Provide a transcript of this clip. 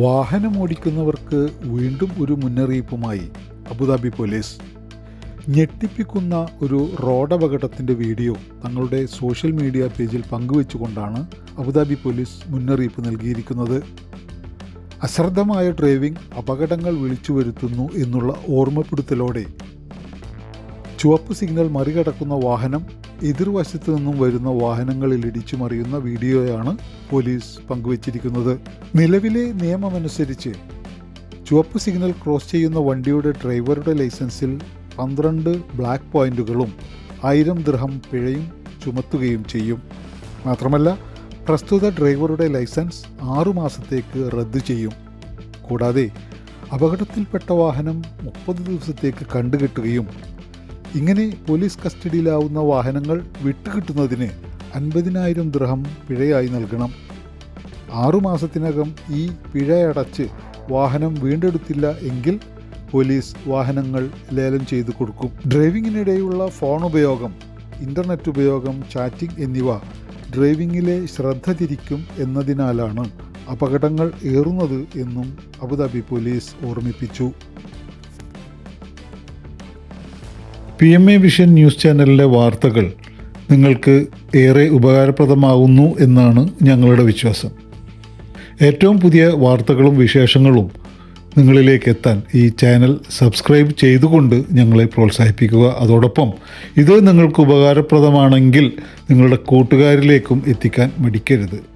വാഹനമോടിക്കുന്നവർക്ക് വീണ്ടും ഒരു മുന്നറിയിപ്പുമായി അബുദാബി പോലീസ്. ഞെട്ടിപ്പിക്കുന്ന ഒരു റോഡപകടത്തിന്റെ വീഡിയോ തങ്ങളുടെ സോഷ്യൽ മീഡിയ പേജിൽ പങ്കുവെച്ചുകൊണ്ടാണ് അബുദാബി പോലീസ് മുന്നറിയിപ്പ് നൽകിയിരിക്കുന്നത്. അശ്രദ്ധമായ ഡ്രൈവിംഗ് അപകടങ്ങൾ വിളിച്ചു വരുത്തുന്നു എന്നുള്ള ഓർമ്മപ്പെടുത്തലോടെ ചുവപ്പ് സിഗ്നൽ മറികടക്കുന്ന വാഹനം എതിർവശത്തു നിന്നും വരുന്ന വാഹനങ്ങളിൽ ഇടിച്ചു മറിയുന്ന വീഡിയോയാണ് പോലീസ് പങ്കുവച്ചിരിക്കുന്നത്. നിലവിലെ നിയമമനുസരിച്ച് ചുവപ്പ് സിഗ്നൽ ക്രോസ് ചെയ്യുന്ന വണ്ടിയുടെ ഡ്രൈവറുടെ ലൈസൻസിൽ പന്ത്രണ്ട് ബ്ലാക്ക് പോയിന്റുകളും ആയിരം ദൃഹം പിഴയും ചുമത്തുകയും ചെയ്യും. മാത്രമല്ല പ്രസ്തുത ഡ്രൈവറുടെ ലൈസൻസ് ആറുമാസത്തേക്ക് റദ്ദു ചെയ്യും. കൂടാതെ അപകടത്തിൽപ്പെട്ട വാഹനം മുപ്പത് ദിവസത്തേക്ക് കണ്ടുകെട്ടുകയും ഇങ്ങനെ പോലീസ് കസ്റ്റഡിയിലാവുന്ന വാഹനങ്ങൾ വിട്ടുകിട്ടുന്നതിന് അൻപതിനായിരം ദൃഹം പിഴയായി നൽകണം. ആറുമാസത്തിനകം ഈ പിഴയടച്ച് വാഹനം വീണ്ടെടുത്തില്ല എങ്കിൽ പോലീസ് വാഹനങ്ങൾ ലേലം ചെയ്തു കൊടുക്കും. ഡ്രൈവിങ്ങിനിടെയുള്ള ഫോൺ ഉപയോഗം ഇന്റർനെറ്റ് ഉപയോഗം ചാറ്റിംഗ് എന്നിവ ഡ്രൈവിങ്ങിലെ ശ്രദ്ധ തിരിക്കും എന്നതിനാലാണ് അപകടങ്ങൾ ഏറുന്നത് എന്നും അബുദാബി പോലീസ് ഓർമ്മിപ്പിച്ചു. P M A vision news ചാനലിലെ വാർത്തകൾ നിങ്ങൾക്ക് ഏറെ ഉപകാരപ്രദമാകുന്നു എന്നാണ് ഞങ്ങളുടെ വിശ്വാസം. ഏറ്റവും പുതിയ വാർത്തകളും വിശേഷങ്ങളും നിങ്ങളിലേക്ക് എത്താൻ ഈ ചാനൽ സബ്സ്ക്രൈബ് ചെയ്തുകൊണ്ട് ഞങ്ങളെ പ്രോത്സാഹിപ്പിക്കുക. അതോടൊപ്പം ഇത് നിങ്ങൾക്ക് ഉപകാരപ്രദമാണെങ്കിൽ നിങ്ങളുടെ കൂട്ടുകാരിലേക്കും എത്തിക്കാൻ മടിക്കരുത്.